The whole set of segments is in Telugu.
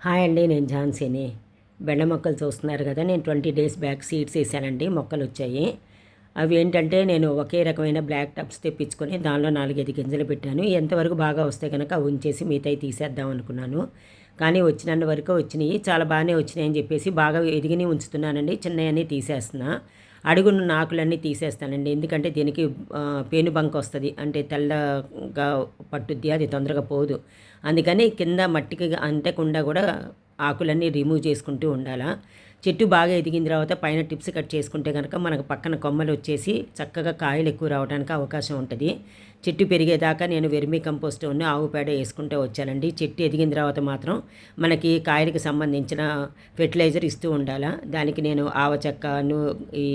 హాయ్ అండి నేను ఝాన్సీని. బెండ మొక్కలు చూస్తున్నారు కదా నేను ట్వంటీ డేస్ బ్యాక్ సీడ్స్ వేసానండి మొక్కలు వచ్చాయి. అవి ఏంటంటే నేను ఒకే రకమైన బ్లాక్ టబ్స్ తెప్పించుకొని దానిలో నాలుగైదు గింజలు పెట్టాను. ఎంతవరకు బాగా వస్తే కనుక అవి ఉంచేసి మిగతాయి తీసేద్దాం అనుకున్నాను. కానీ వచ్చినంత వరకు వచ్చినాయి చాలా బాగానే వచ్చినాయి అని చెప్పేసి బాగా ఎదిగిని ఉంచుతున్నానండి చిన్నవన్నీ తీసేస్తున్నా. అడుగున్న నాకులన్నీ తీసేస్తానండి. ఎందుకంటే దీనికి పేను బంక్ వస్తుంది. అంటే తెల్లగా పట్టుద్ది అది తొందరగా పోదు. అందుకని కింద మట్టికి అంతకుండా కూడా ఆకులన్నీ రిమూవ్ చేసుకుంటూ ఉండాలా? చెట్టు బాగా ఎదిగిన తర్వాత పైన టిప్స్ కట్ చేసుకుంటే కనుక మనకు పక్కన కొమ్మలు వచ్చేసి చక్కగా కాయలు ఎక్కువ రావడానికి అవకాశం ఉంటుంది. చెట్టు పెరిగేదాకా నేను వెర్మీ కంపోస్ట్ ఉన్న ఆవు పేడ వేసుకుంటూ వచ్చానండి. చెట్టు ఎదిగిన తర్వాత మాత్రం మనకి కాయలకు సంబంధించిన ఫెర్టిలైజర్ ఇస్తూ ఉండాలా? దానికి నేను ఆవ చెక్క ఈ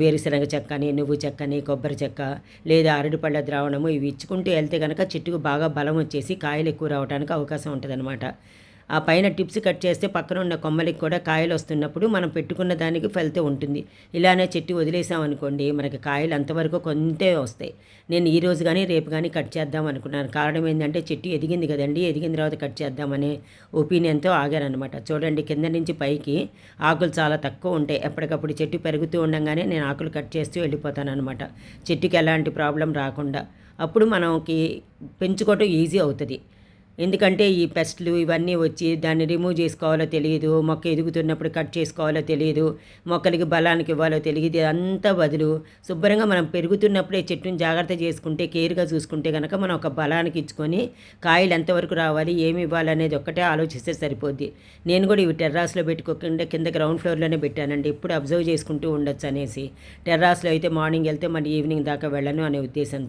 వేరుశనగ చెక్కని నువ్వు చెక్కని కొబ్బరి చెక్క లేదా అరటిపళ్ళ ద్రావణము ఇవి ఇచ్చుకుంటూ వెళ్తే కనుక చెట్టుకు బాగా బలం వచ్చేసి కాయలు ఎక్కువ రావడానికి అవకాశం ఉంటుంది ఆ పైన టిప్స్ కట్ చేస్తే పక్కన ఉన్న కొమ్మలకి కూడా కాయలు వస్తున్నప్పుడు మనం పెట్టుకున్న దానికి ఫలితం ఉంటుంది. ఇలానే చెట్టు వదిలేసామనుకోండి మనకి కాయలు అంతవరకు కొంతే వస్తాయి. నేను ఈ రోజు కానీ రేపు కానీ కట్ చేద్దాం అనుకున్నాను. కారణం ఏంటంటే చెట్టు ఎదిగింది కదండి ఎదిగిన తర్వాత కట్ చేద్దామనే ఒపీనియన్తో ఆగారనమాట చూడండి కింద నుంచి పైకి ఆకులు చాలా తక్కువ ఉంటాయి. ఎప్పటికప్పుడు చెట్టు పెరుగుతూ ఉండగానే నేను ఆకులు కట్ చేస్తూ వెళ్ళిపోతాను అనమాట చెట్టుకి ఎలాంటి ప్రాబ్లం రాకుండా. అప్పుడు మనకి పెంచుకోవటం ఈజీ అవుతుంది. ఎందుకంటే ఈ పెస్ట్లు ఇవన్నీ వచ్చి దాన్ని రిమూవ్ చేసుకోవాలో తెలియదు మొక్క ఎదుగుతున్నప్పుడు కట్ చేసుకోవాలో తెలియదు మొక్కలకి బలానికి ఇవ్వాలో తెలియదు అంతా బదులు శుభ్రంగా మనం పెరుగుతున్నప్పుడే చెట్టుని జాగ్రత్త చేసుకుంటే కేర్గా చూసుకుంటే కనుక మనం ఒక బలానికి ఇచ్చుకొని కాయలు ఎంతవరకు రావాలి ఏమి ఇవ్వాలి అనేది ఒక్కటే ఆలోచిస్తే సరిపోద్ది. నేను కూడా ఇవి టెర్రాస్లో పెట్టుకోకుండా కింద గ్రౌండ్ ఫ్లోర్లోనే పెట్టానండి. ఇప్పుడు అబ్జర్వ్ చేసుకుంటూ ఉండొచ్చు అనేసి. టెర్రాస్లో అయితే మార్నింగ్ వెళ్తే మళ్ళీ ఈవినింగ్ దాకా వెళ్ళను అనే ఉద్దేశంతో.